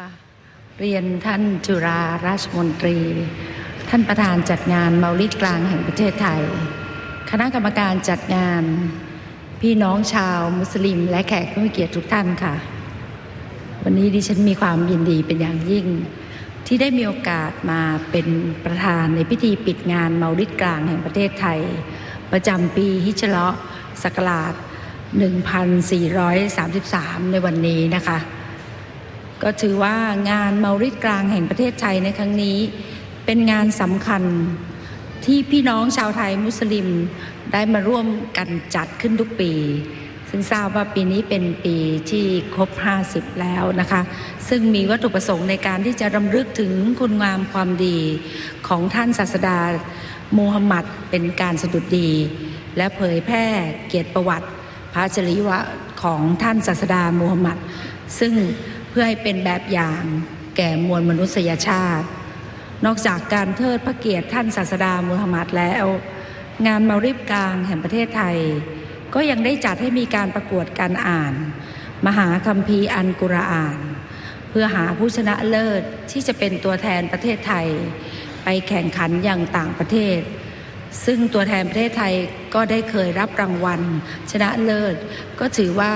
ค่ะเรียนท่านจุฬาราชมนตรี ท่านประธานจัดงานเมาลิดกลางแห่งประเทศไทย คณะกรรมการจัดงาน พี่น้องชาวมุสลิม และแขกผู้มีเกียรติทุกท่านค่ะ วันนี้ดิฉันมีความยินดีเป็นอย่างยิ่ง ที่ได้มีโอกาสมาเป็นประธานในพิธีปิดงานเมาลิดกลางแห่งประเทศไทย ประจำปีฮิจเราะศักราช 1433 ในวันนี้นะคะ ก็ถือว่างานเมาริดกลางแห่งประเทศไทยในครั้งนี้ เป็นงานสำคัญที่พี่น้องชาวไทยมุสลิมได้มาร่วมกันจัดขึ้นทุกปี ซึ่งทราบว่าปีนี้เป็นปีที่ครบ 50 แล้วนะคะ ซึ่งมีวัตถุประสงค์ในการที่จะรำลึกถึงคุณงามความดีของท่านศาสดามูฮัมหมัดเป็นการสะดุดดี และเผยแพร่เกียรติประวัติพระจริยวะของท่านศาสดามูฮัมหมัด ซึ่ง พื่อให้เป็นแบบอย่างแก่มวลมนุษยชาติ นอกจากการเทิดพระเกียรติท่านศาสดามูฮัมหมัดแล้ว งานมาริบกลางแห่งประเทศไทย ก็ยังได้จัดให้มีการประกวดการอ่าน มหาคัมภีร์อันกุรอาน เพื่อหาผู้ชนะเลิศที่จะเป็นตัวแทนประเทศไทย ไปแข่งขันอย่างต่างประเทศซึ่งตัวแทนประเทศไทยก็ได้เคยรับรางวัล ชนะเลิศ ก็ถือว่า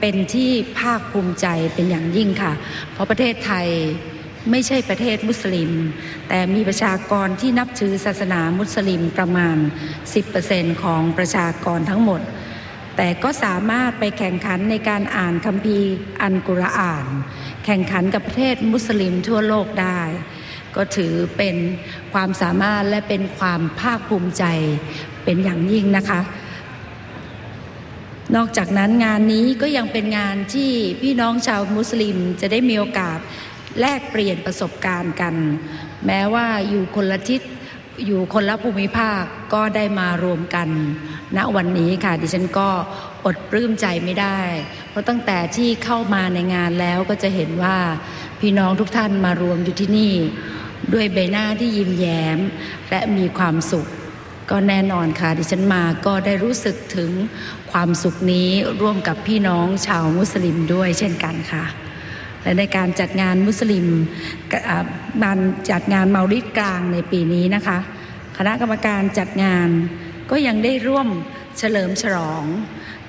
เป็นที่ภาคภูมิใจเป็นอย่างยิ่งค่ะ เพราะประเทศไทยไม่ใช่ประเทศมุสลิม แต่มีประชากรที่นับถือศาสนามุสลิมประมาณ 10%ของประชากรทั้งหมด แต่ก็สามารถไปแข่งขันในการอ่านคัมภีร์อันกุรอาน แข่งขันกับประเทศมุสลิมทั่วโลกได้ ก็ถือเป็นความสามารถและเป็นความภาคภูมิใจเป็นอย่างยิ่งนะคะ นอกจากนั้นงานนี้ก็ยังเป็นงานที่พี่น้องชาวมุสลิมจะได้มีโอกาสแลกเปลี่ยนประสบการณ์กัน แม้ว่าอยู่คนละทิศอยู่คนละภูมิภาคก็ได้มารวมกัน ณวันนี้ค่ะดิฉันก็อดปลื้มใจไม่ได้ เพราะตั้งแต่ที่เข้ามาในงานแล้วก็จะเห็นว่าพี่น้องทุกท่านมารวมอยู่ที่นี่ ด้วยใบหน้าที่ยิ้มแย้ม และมีความสุข ก็แน่นอนค่ะดิฉันมาก็ได้รู้สึกถึงความสุขนี้ร่วมกับพี่น้องชาวมุสลิมด้วยเช่นกันค่ะ และในการจัดงานมุสลิมอ่างานจัดงานเมาลิดกลางในปีนี้นะคะ คณะกรรมการจัดงานก็ยังได้ร่วมเฉลิมฉลอง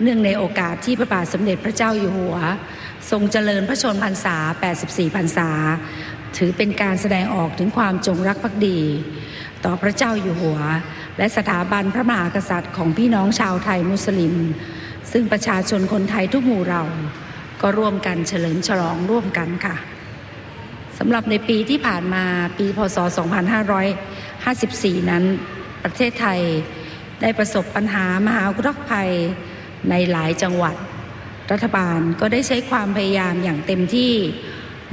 เนื่องในโอกาสที่พระบาทสมเด็จพระเจ้าอยู่หัว ทรงเจริญพระชนมพรรษา 84 พรรษา ถือเป็นการแสดงออกถึงความจงรักภักดี ต่อพระเจ้าอยู่หัว และสถาบันพระมหากษัตริย์ของพี่น้องชาวไทยมุสลิม ซึ่งประชาชนคนไทยทุกหมู่เรา ก็ร่วมกันเฉลิมฉลองร่วมกันค่ะสำหรับในปีที่ผ่านมาปีพศ 2554 นั้น ประเทศไทยได้ประสบปัญหามหาอุทกภัยในหลายจังหวัด รัฐบาลก็ได้ใช้ความพยายามอย่างเต็มที่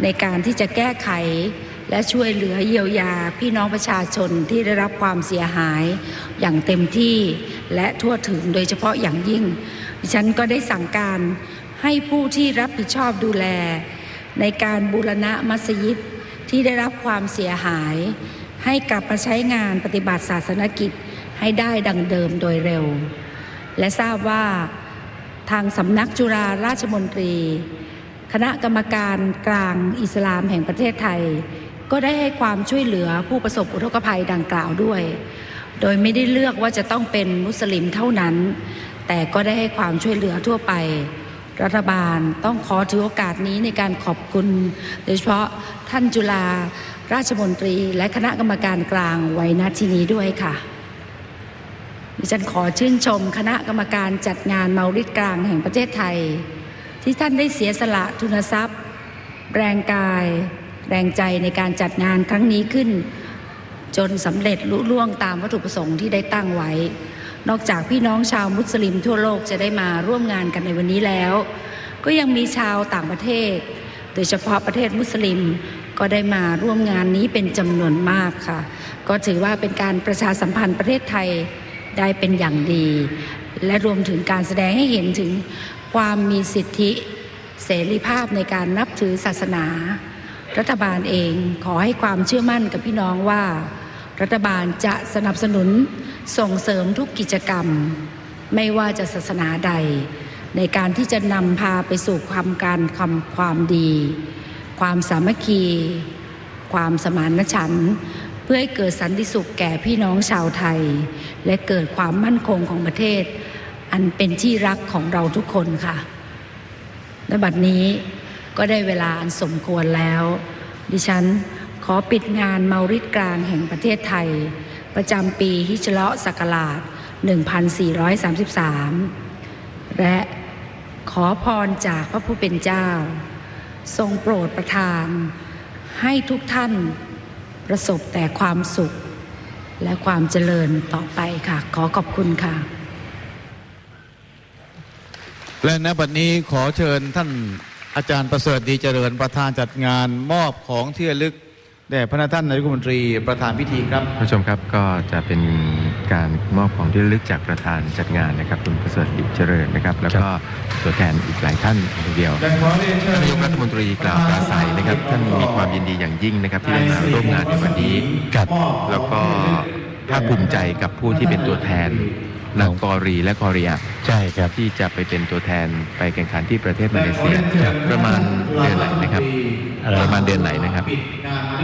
ในการที่จะแก้ไข และช่วยเหลือเยียวยาพี่น้องประชาชนที่ได้รับความเสียหายอย่างเต็มที่และทั่วถึงโดยเฉพาะอย่างยิ่ง ดิฉันก็ได้สั่งการให้ผู้ที่รับผิดชอบดูแล ในการบูรณะมัสยิดที่ได้รับความเสียหาย ให้กลับมาใช้งานปฏิบัติศาสนกิจให้ได้ดังเดิมโดยเร็ว และทราบว่าทางสำนักจุฬาราชมนตรี คณะกรรมการกลางอิสลามแห่งประเทศไทย ก็ได้ให้ความช่วยเหลือผู้ประสบอุทกภัยดังกล่าวด้วย โดยไม่ได้เลือกว่าจะต้องเป็นมุสลิมเท่านั้น แต่ก็ได้ให้ความช่วยเหลือทั่วไป รัฐบาลต้องขอถือโอกาสนี้ในการขอบคุณ โดยเฉพาะท่านจุฬาราชมนตรี และคณะกรรมการกลางไว้ณที่นี้ด้วยค่ะดิฉันขอชื่นชมคณะกรรมการจัดงานเมาริดกลางแห่งประเทศไทย ที่ท่านได้เสียสละทุนทรัพย์ แรงกาย แรงใจในการจัดงานครั้งนี้ขึ้น จนสำเร็จลุล่วงตามวัตถุประสงค์ที่ได้ตั้งไว้ นอกจากพี่น้องชาวมุสลิมทั่วโลกจะได้มาร่วมงานกันในวันนี้แล้ว ก็ยังมีชาวต่างประเทศ โดยเฉพาะประเทศมุสลิมก็ได้มาร่วมงานนี้เป็นจำนวนมากค่ะ ก็ถือว่าเป็นการประชาสัมพันธ์ประเทศไทยได้เป็นอย่างดี และรวมถึงการแสดงให้เห็นถึงความมีสิทธิเสรีภาพในการนับถือศาสนา รัฐบาลเองขอให้ความเชื่อมั่นกับพี่น้องว่า รัฐบาลจะสนับสนุนส่งเสริมทุกกิจกรรม ไม่ว่าจะศาสนาใด ในการที่จะนำพาไปสู่ความการคำความดี ความสามัคคี ความสมานฉันท์เพื่อให้เกิดสันติสุขแก่พี่น้องชาวไทย และเกิดความมั่นคงของประเทศ อันเป็นที่รักของเราทุกคนค่ะและบัดนี้ ก็ได้เวลาอันสมควรแล้ว ดิฉันขอปิดงานเมาริดกลางแห่งประเทศไทย ประจำปีฮิจเราะศักราช 1433 และขอพรจากพระผู้เป็นเจ้า ทรงโปรดประทาน ให้ทุกท่านประสบแต่ความสุข และความเจริญต่อไปค่ะ ขอขอบคุณค่ะ และณบัดนี้ขอเชิญท่าน อาจารย์ประเสริฐดีเจริญประธานจัดงานมอบของที่ระลึกแด่พระท่านนายกรัฐมนตรีประธานพิธีครับท่านผู้ชมครับก็จะเป็นการมอบของที่ระลึกจากประธานจัดงานนะครับคุณประเสริฐดิเจริญนะครับ แล้วก็ตัวแทนอีกหลายท่านทีเดียวและขอเรียนเชิญท่านนายกรัฐมนตรีกล่าวปราศัยนะครับ ท่านมีความยินดีอย่างยิ่งนะครับ ที่ได้มาร่วมงานในวันนี้กับแล้วก็ภาคภูมิใจกับผู้ที่เป็นตัวแทน นางกอรีและกอริยะ ใช่ครับ ที่จะไปเป็นตัวแทนไปแข่งขันที่ประเทศมาเลเซียประมาณเดือนไหนนะครับ อะไร ประมาณเดือนไหนนะครับ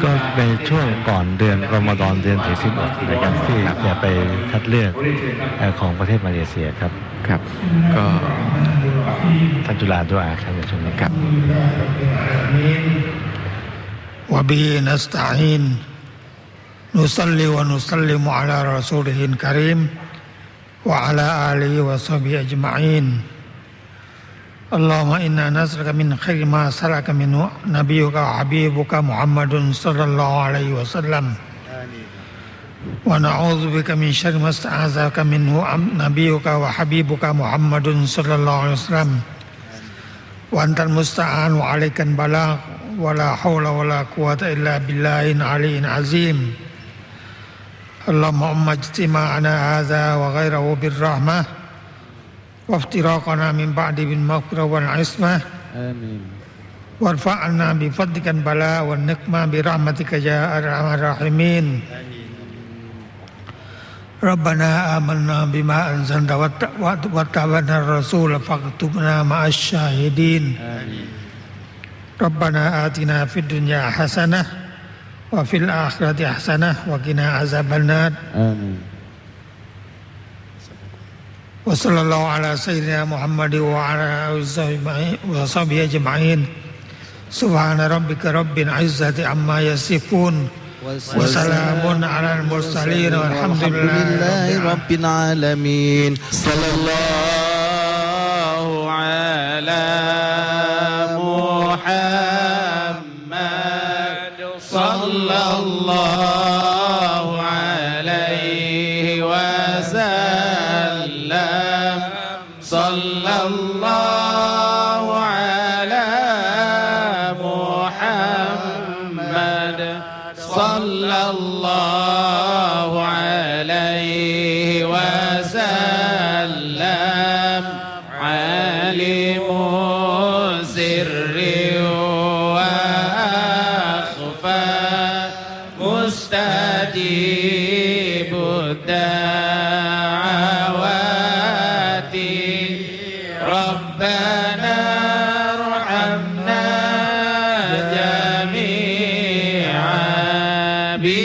ก็ในช่วงก่อนเดือนรอมฎอนเดือนถือศีลอดนะครับที่จะไปคัดเลือกเอ่อของประเทศมาเลเซียครับ ครับ ก็ ท่านจุฬาดุอาครับในช่วงนี้ ครับ وبه نستعين نصلي ونسلم على رسوله الكريم وعلى آله وصحبه أجمعين. اللهم إنا نسألك من خير ما سألك منه نبيك وحبيبك محمد صلى الله عليه وسلم. ونعوذ بك من شر ما استعاذك منه نبيك وحبيبك محمد صلى الله عليه وسلم. وأنت المستعان وعليك البلاغ ولا حول ولا قوة إلا بالله العلي العظيم. اللهم اجتماعنا هذا وغيره بالرحمة وافتراقنا من بعد بالمغفرة والعصمة وارفع عنا بفضلك البلاء والنقمة برحمتك يا أرحم الراحمين ربنا آمنا بما أنزلت وات- واتبعنا الرسول فاكتبنا مع الشاهدين ربنا آتنا في الدنيا حسنة وفي الآخرة حسنة وقنا عذاب النار. وصلى الله على سيدنا محمد وعلى آله وصحبه- أجمعين. سبحان ربك رب العزة عما يصفون. وسلام على المرسلين والحمد لله رب العالمين. رب العالمين. صلى الله صلى الله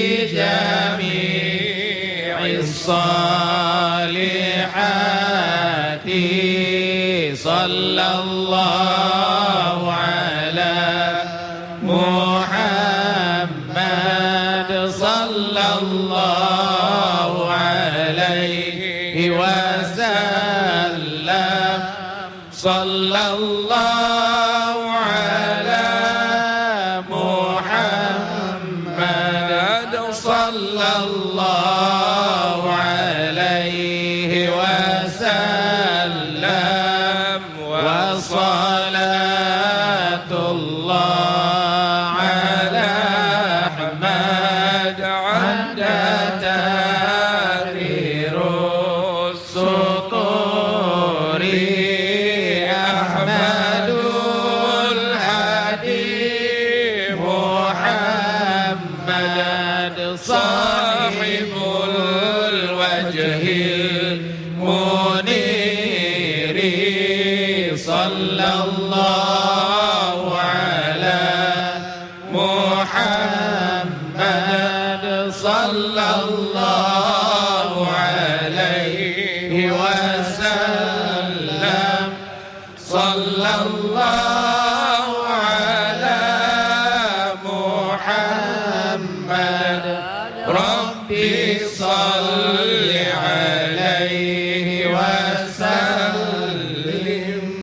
بجميع الصالحات. صلى الله على محمد. صلى الله عليه وسلم. صلى الله sun.